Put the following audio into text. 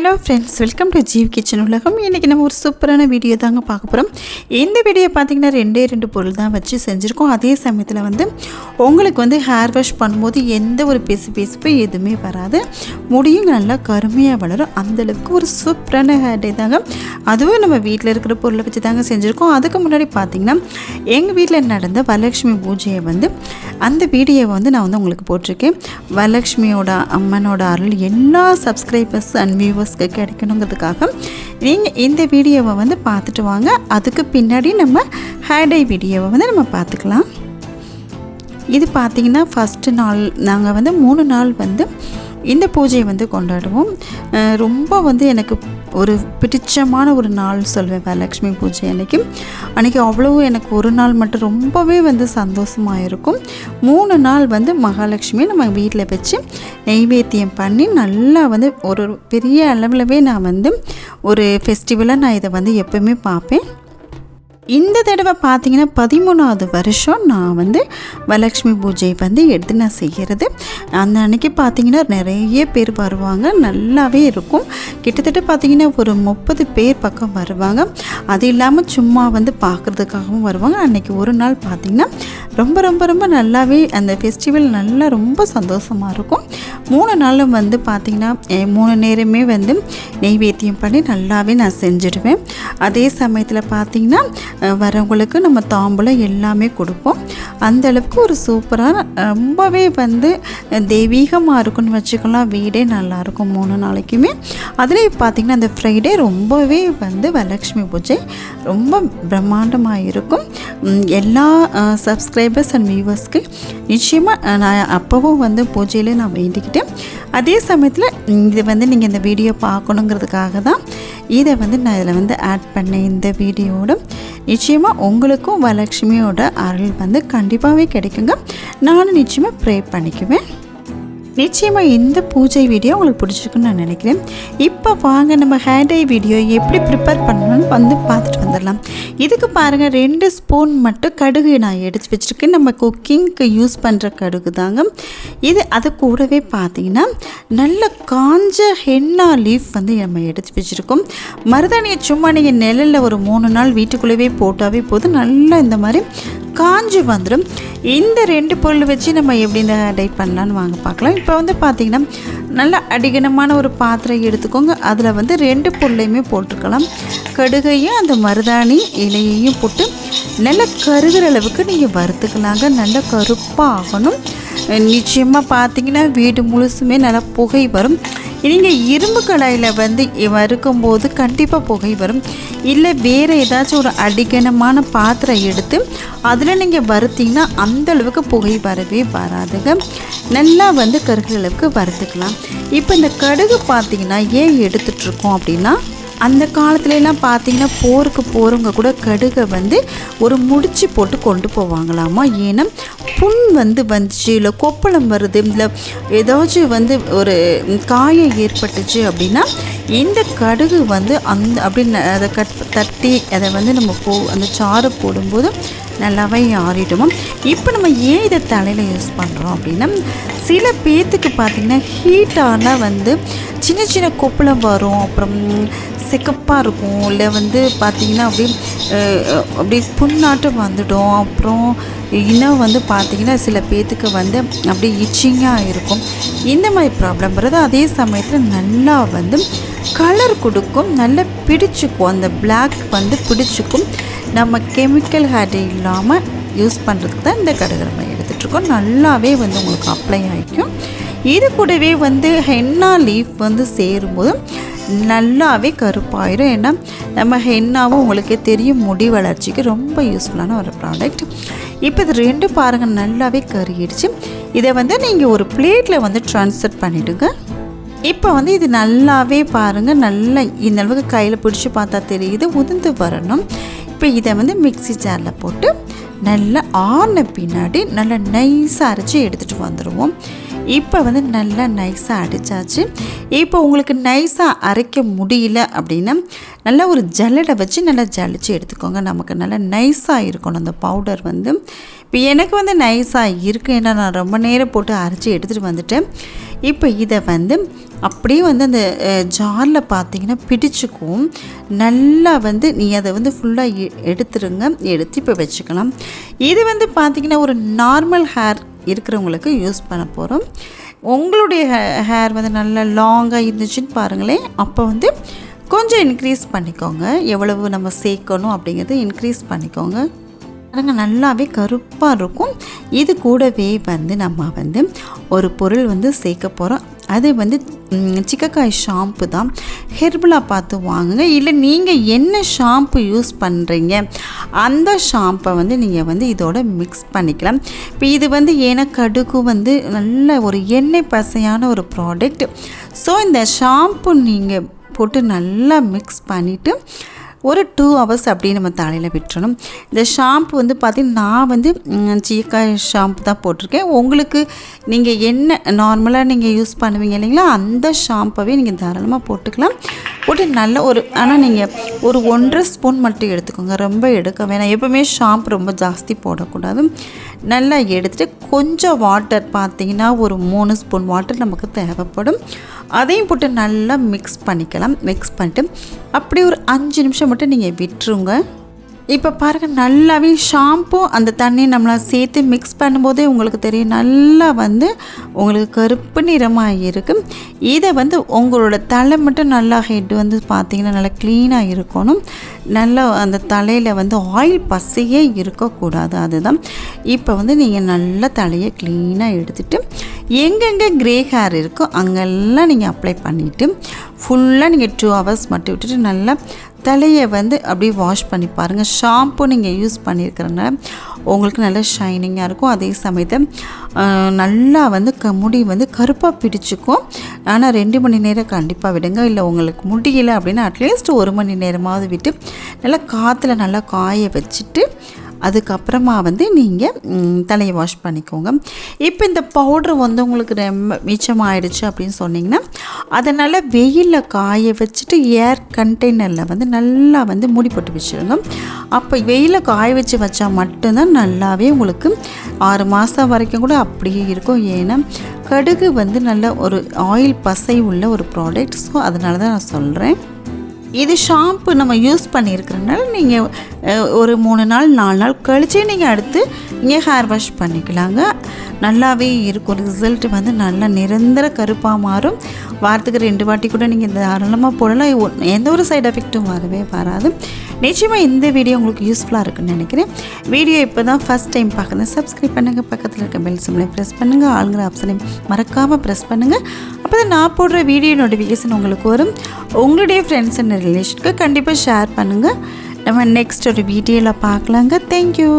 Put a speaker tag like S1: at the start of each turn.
S1: Hello friends welcome to Jeev kitchen உலகம். இன்றைக்கி நம்ம ஒரு சூப்பரான வீடியோ தாங்க பார்க்க போகிறோம் இந்த வீடியோ பார்த்திங்கன்னா ரெண்டே ரெண்டு பொருள் தான் வச்சு செஞ்சுருக்கோம். அதே சமயத்தில் வந்து உங்களுக்கு வந்து ஹேர் வாஷ் பண்ணும்போது எந்த ஒரு பேசு பேசுப்பு எதுவுமே வராது. முடியும் நல்லா கருமையாக வளரும். அந்தளவுக்கு ஒரு சூப்பரான ஹேர் டே தாங்க. அதுவும் நம்ம வீட்டில் இருக்கிற பொருளை வச்சு தாங்க செஞ்சுருக்கோம். அதுக்கு முன்னாடி பார்த்திங்கன்னா எங்கள் வீட்டில் நடந்த வரலட்சுமி பூஜையை வந்து அந்த வீடியோவை வந்து நான் வந்து உங்களுக்கு போட்டிருக்கேன். வரலட்சுமியோட அம்மனோட அருள் எல்லா சப்ஸ்கிரைபர்ஸ் அண்ட் வியூவர்ஸ்க்கு கிடைக்கணுங்கிறதுக்காக நீங்கள் இந்த வீடியோவை வந்து பார்த்துட்டு வாங்க. அதுக்கு பின்னாடி நம்ம ஹேடை வீடியோவை வந்து நம்ம பார்த்துக்கலாம். இது பார்த்திங்கன்னா ஃபஸ்ட்டு நாள் நாங்கள் வந்து மூணு நாள் வந்து இந்த பூஜையை வந்து கொண்டாடுவோம். ரொம்ப வந்து எனக்கு ஒரு பிடிச்சமான ஒரு நாள் சொல்வேன் வரலட்சுமி பூஜை அன்னைக்கு அன்றைக்கி அவ்வளோ எனக்கு ஒரு நாள் மட்டும் ரொம்பவே வந்து சந்தோஷமாக இருக்கும். மூணு நாள் வந்து மகாலட்சுமி நம்ம வீட்டில் வச்சு நெய்வேத்தியம் பண்ணி நல்லா வந்து ஒரு பெரிய அளவிலவே நான் வந்து ஒரு ஃபெஸ்டிவலாக நான் இதை வந்து எப்போவுமே பார்ப்பேன். இந்த தடவை பார்த்தீங்கன்னா பதிமூணாவது வருஷம் நான் வந்து வரலட்சுமி பூஜை வந்து எடுத்து நான் செய்கிறது. அந்த அன்னைக்கு பார்த்தீங்கன்னா நிறைய பேர் வருவாங்க நல்லாவே இருக்கும். கிட்டத்தட்ட பார்த்தீங்கன்னா ஒரு முப்பது பேர் பக்கம் வருவாங்க. அது இல்லாமல் சும்மா வந்து பார்க்குறதுக்காகவும் வருவாங்க. அன்றைக்கி ஒரு நாள் பார்த்திங்கன்னா ரொம்ப ரொம்ப ரொம்ப நல்லாவே அந்த ஃபெஸ்டிவல் நல்லா ரொம்ப சந்தோஷமாக இருக்கும். மூணு நாளும் வந்து பார்த்திங்கன்னா மூணு நேரமே வந்து நெய்வேத்தியம் பண்ணி நல்லாவே நான் செஞ்சுடுவேன். அதே சமயத்தில் பார்த்திங்கன்னா வரவங்களுக்கு நம்ம தாம்பூலம் எல்லாமே கொடுப்போம். அந்த அளவுக்கு ஒரு சூப்பரான ரொம்பவே வந்து தெய்வீகமாக இருக்கும்னு வச்சுக்கலாம். வீடே நல்லாயிருக்கும் மூணு நாளைக்குமே. அதில் பார்த்திங்கன்னா அந்த ஃப்ரைடே ரொம்பவே வந்து வரலட்சுமி பூஜை ரொம்ப பிரம்மாண்டமாக இருக்கும். எல்லா சப்ஸ்கிரைபர்ஸ் அண்ட் வியூவர்ஸ்க்கு நிச்சயமாக நான் அப்போவும் வந்து பூஜையிலே நான் வேண்டிக்கிட்டேன். அதே சமயத்தில் இது வந்து நீங்கள் இந்த வீடியோ பார்க்கணுங்கிறதுக்காக தான் இதை வந்து நான் இதில் வந்து ஆட் பண்ணேன் இந்த வீடியோட நிச்சயமாக உங்களுக்கும் வரலட்சுமியோட அருள் வந்து கண்டிப்பாகவே கிடைக்குங்க. நானும் நிச்சயமாக ப்ரே பண்ணிக்குவேன். நிச்சயமாக இந்த பூஜை வீடியோ உங்களுக்கு பிடிச்சிருக்குன்னு நான் நினைக்கிறேன். இப்போ வாங்க நம்ம ஹேர் டை வீடியோ எப்படி ப்ரிப்பேர் பண்ணணும்னு வந்து பார்த்துட்டு வந்துடலாம். இதுக்கு பாருங்கள் ரெண்டு ஸ்பூன் மட்டும் கடுகு நான் எடுத்து வச்சுருக்கேன். நம்ம குக்கிங்க்கு யூஸ் பண்ணுற கடுகு தாங்க. இது அது கூடவே பார்த்தீங்கன்னா நல்ல காஞ்ச ஹென்னா லீஃப் வந்து நம்ம எடுத்து வச்சுருக்கோம். மருதாணியை சும்மா நீங்கள் நிழலில் ஒரு மூணு நாள் வீட்டுக்குள்ளேயே போட்டாவே போதும். நல்லா இந்த மாதிரி காஞ்சு வந்துடும் இந்த ரெண்டு பொருள் வச்சு நம்ம எப்படி இந்த டை பண்ணலான்னு வாங்க பார்க்கலாம். இப்போ வந்து பார்த்திங்கன்னா நல்ல அடிகனமான ஒரு பாத்திரம் எடுத்துக்கோங்க. அதில் வந்து ரெண்டு பொருளையுமே போட்டிருக்கலாம். கடுகையும் அந்த மருதாணி இலையையும் போட்டு நல்லா கருகிற அளவுக்கு நீங்கள் வறுத்துக்கலாங்க. நல்லா கருப்பாக ஆகணும் நிச்சயமாக பார்த்தீங்கன்னா வீடு முழுசுமே நல்லா புகை வரும். நீங்கள் இரும்பு கடாயில் வந்து வறுக்கும்போது கண்டிப்பாக புகை வரும். இல்லை வேறு ஏதாச்சும் ஒரு அடிகனமான பாத்திரம் எடுத்து அதில் நீங்கள் வறுத்தீங்கன்னா அந்த அளவுக்கு புகை வரவே வராதுங்க. நல்லா வந்து கருகளவுக்கு அளவுக்கு வறுத்துக்கலாம். இப்போ இந்த கடுகு பார்த்தீங்கன்னா ஏன் எடுத்துட்ருக்கோம் அப்படின்னா அந்த காலத்துலலாம் பார்த்தீங்கன்னா போருக்கு போகிறவங்க கூட கடுகை வந்து ஒரு முடிச்சு போட்டு கொண்டு போவாங்களாமா? ஏன்னா புண் வந்து வந்துச்சு இல்லை கொப்பளம் வருது இல்லை ஏதாச்சும் வந்து ஒரு காயம் ஏற்பட்டுச்சு அப்படின்னா இந்த கடுகு வந்து அந்த அப்படின்னு அதை கட் தட்டி அதை வந்து நம்ம போ அந்த சாறு போடும்போது நல்லாவே ஆறிடுமோ இப்போ நம்ம ஏன் இதை தலையில் யூஸ் பண்ணுறோம் அப்படின்னா சில பேர்த்துக்கு பார்த்திங்கன்னா ஹீட்டானால் வந்து சின்ன சின்ன கொப்பளம் வரும். அப்புறம் செக்கப்பாக இருக்கும். இல்லை வந்து பார்த்திங்கன்னா அப்படியே அப்படியே புண்ணாட்டம் வந்துடும். அப்புறம் இன்னும் வந்து பார்த்திங்கன்னா சில பேர்த்துக்கு வந்து அப்படியே இச்சிங்காக இருக்கும். இந்த மாதிரி ப்ராப்ளம் வருது அதே சமயத்தில் நல்லா வந்து கலர் கொடுக்கும் நல்லா பிடிச்சிக்கும் அந்த பிளாக் வந்து பிடிச்சிக்கும். நம்ம கெமிக்கல் ஹேர் இல்லாமல் யூஸ் பண்ணுறதுக்கு தான் இந்த கடுகரமை எடுத்துகிட்ருக்கோம் நல்லாவே வந்து உங்களுக்கு அப்ளை ஆகிக்கும் இது கூடவே வந்து ஹென்னா லீஃப் வந்து சேரும்போது நல்லாவே கருப்பாயிரும். ஏன்னா நம்ம ஹென்னாவும் உங்களுக்கே தெரியும் முடி வளர்ச்சிக்கு ரொம்ப யூஸ்ஃபுல்லான ஒரு ப்ராடக்ட் இப்போ இது ரெண்டு பாருங்கள் நல்லாவே கருகிடுச்சு. இதை வந்து நீங்கள் ஒரு பிளேட்டில் வந்து ட்ரான்ஸ்ஃபர் பண்ணிவிடுங்க இப்போ வந்து இது நல்லாவே பாருங்கள் நல்லா இந்த அளவுக்கு கையில் பிடிச்சி பார்த்தா தெரியுது. உதிர்ந்து வரணும். இப்போ இதை வந்து மிக்ஸி ஜாரில் போட்டு நல்லா ஆன பின்னாடி நல்லா நைஸாக அரைச்சி எடுத்துகிட்டு வந்துடுவோம் இப்போ வந்து நல்லா நைஸாக அடித்தாச்சு இப்போ உங்களுக்கு நைஸாக அரைக்க முடியல அப்படின்னா நல்லா ஒரு ஜல்லடை வச்சு நல்லா ஜலிச்சு எடுத்துக்கோங்க. நமக்கு நல்லா நைஸாக இருக்கணும் அந்த பவுடர் வந்து. இப்போ எனக்கு வந்து நைஸாக இருக்குது ஏன்னா நான் ரொம்ப நேரம் போட்டு அரைச்சி எடுத்துகிட்டு வந்துட்டேன். இப்போ இதை வந்து அப்படியே வந்து அந்த ஜாரில் பார்த்தீங்கன்னா பிடிச்சிக்கும். நல்லா வந்து நீ அதை வந்து ஃபுல்லாக எடுத்துருங்க. எடுத்து இப்போ வச்சுக்கலாம். இது வந்து பார்த்திங்கன்னா ஒரு நார்மல் ஹேர் இருக்கிறவங்களுக்கு யூஸ் பண்ண போகிறோம் உங்களுடைய ஹேர் வந்து நல்லா லாங்காக இருந்துச்சுன்னு பாருங்களேன். அப்போ வந்து கொஞ்சம் இன்க்ரீஸ் பண்ணிக்கோங்க. எவ்வளவு நம்ம சேர்க்கணும் அப்படிங்கிறது இன்க்ரீஸ் பண்ணிக்கோங்க. பாருங்க நல்லாவே கருப்பாக இருக்கும். இது கூடவே வந்து நம்ம வந்து ஒரு பொருள் வந்து சேர்க்க போகிறோம் அது வந்து சிக்கக்காய் ஷாம்பு தான். ஹெர்பலாக பார்த்து வாங்குங்க. இல்லை நீங்கள் என்ன ஷாம்பு யூஸ் பண்ணுறீங்க அந்த ஷாம்பை வந்து நீங்கள் வந்து இதோட மிக்ஸ் பண்ணிக்கலாம். இப்போ இது வந்து ஏன்னா கடுகு வந்து நல்ல ஒரு எண்ணெய் பசையான ஒரு ப்ராடக்ட் ஸோ இந்த ஷாம்பு நீங்கள் போட்டு நல்லா மிக்ஸ் பண்ணிவிட்டு ஒரு டூ ஹவர்ஸ் அப்படியே நம்ம தலையில் விட்டுறணும். இந்த ஷாம்பு வந்து பார்த்திங்கன்னா நான் வந்து சீக்காய் ஷாம்பு தான் போட்டிருக்கேன். உங்களுக்கு நீங்கள் என்ன நார்மலாக நீங்கள் யூஸ் பண்ணுவீங்க இல்லைங்களா அந்த ஷாம்பவே நீங்கள் தாராளமாக போட்டுக்கலாம். போட்டு நல்ல ஒரு ஆனால் நீங்கள் ஒரு ஒன்றரை ஸ்பூன் மட்டும் எடுத்துக்கோங்க. ரொம்ப எடுக்க வேணாம் எப்போவுமே ஷாம்பு ரொம்ப ஜாஸ்தி போடக்கூடாது. நல்லா எடுத்துகிட்டு கொஞ்சம் வாட்டர் பார்த்தீங்கன்னா ஒரு மூணு ஸ்பூன் வாட்டர் நமக்கு தேவைப்படும். அதையும் போட்டு நல்லா மிக்ஸ் பண்ணிக்கலாம். மிக்ஸ் பண்ணிட்டு அப்படியே ஒரு அஞ்சு நிமிஷம் மட்டும் நீங்கள் விட்டுருங்க. இப்போ பாருங்கள் நல்லாவே ஷாம்பு அந்த தண்ணி நம்மளால் சேர்த்து மிக்ஸ் பண்ணும்போதே உங்களுக்கு தெரியும் நல்லா வந்து உங்களுக்கு கருப்பு நிறமாக இருக்கும் இதை வந்து உங்களோட தலை மட்டும் நல்லா ஹெட் வந்து பார்த்திங்கன்னா நல்லா க்ளீனாக இருக்கணும். நல்லா அந்த தலையில் வந்து ஆயில் பசையே இருக்கக்கூடாது அதுதான். இப்போ வந்து நீங்கள் நல்லா தலையை க்ளீனாக எடுத்துகிட்டு எங்கெங்கே க்ரே ஹேர் இருக்கோ அங்கெல்லாம் நீங்கள் அப்ளை பண்ணிவிட்டு ஃபுல்லாக நீங்கள் டூ ஹவர்ஸ் மட்டும் விட்டுட்டு நல்லா தலையை வந்து அப்படியே வாஷ் பண்ணி பாருங்கள் ஷாம்பு நீங்கள் யூஸ் பண்ணியிருக்கிறனால உங்களுக்கு நல்லா ஷைனிங்காக இருக்கும். அதே சமயத்தை நல்லா வந்து க முடி வந்து கருப்பாக பிடிச்சிக்கும். ஆனால் ரெண்டு மணி நேரம் கண்டிப்பாக விடுங்க. இல்லை உங்களுக்கு முடியலை அப்படின்னா அட்லீஸ்ட் ஒரு மணி நேரமாவது விட்டு நல்லா காற்றுல நல்லா காய வச்சுட்டு அதுக்கப்புறமா வந்து நீங்கள் தலையை வாஷ் பண்ணிக்கோங்க. இப்போ இந்த பவுட்ரு வந்து உங்களுக்கு ரொம்ப மிச்சமாயிடுச்சு அப்படின்னு சொன்னீங்கன்னா அதனால் வெயிலில் காய வச்சுட்டு ஏர் கண்டெய்னரில் வந்து நல்லா வந்து மூடி போட்டு வச்சுருங்க. அப்போ வெயிலில் காய வச்சு வச்சா மட்டும்தான் நல்லாவே உங்களுக்கு ஆறு மாதம் வரைக்கும் கூட அப்படியே இருக்கும். ஏன்னா கடுகு வந்து நல்ல ஒரு ஆயில் பசை உள்ள ஒரு ப்ராடக்ட் ஸோ அதனால தான் நான் சொல்கிறேன் இது ஷாம்பு நம்ம யூஸ் பண்ணியிருக்கிறனால நீங்கள் ஒரு மூணு நாள் நாலு நாள் கழித்து நீங்கள் அடுத்து நீங்கள் ஹேர் வாஷ் பண்ணிக்கலாங்க. நல்லாவே இருக்கும். ரிசல்ட் வந்து நல்லா நிரந்தர கருப்பாக மாறும். வாரத்துக்கு ரெண்டு வாட்டி கூட நீங்கள் தாராளமாக போடலாம். எந்த ஒரு சைடு எஃபெக்ட்டும் வரவே வராது. நிச்சயமாக இந்த வீடியோ உங்களுக்கு யூஸ்ஃபுல்லாக இருக்குன்னு நினைக்கிறேன். வீடியோ இப்போ தான் ஃபஸ்ட் டைம் பார்க்குறேன். சப்ஸ்கிரைப் பண்ணுங்கள் பக்கத்தில் இருக்க பெல் சிம்லையும் ப்ரெஸ் பண்ணுங்கள் ஆளுங்கிற ஆப்ஷனையும் மறக்காமல் ப்ரெஸ் பண்ணுங்கள் அப்போ தான் நான் போடுற வீடியோ நோட்டிஃபிகேஷன் உங்களுக்கு வரும். உங்களுடைய ஃப்ரெண்ட்ஸ் அண்ட் ரிலேஷனுக்கு கண்டிப்பாக ஷேர் பண்ணுங்கள் நம்ம நெக்ஸ்ட் ஒரு வீடியோவில் பார்க்கலாங்க. தேங்க்யூ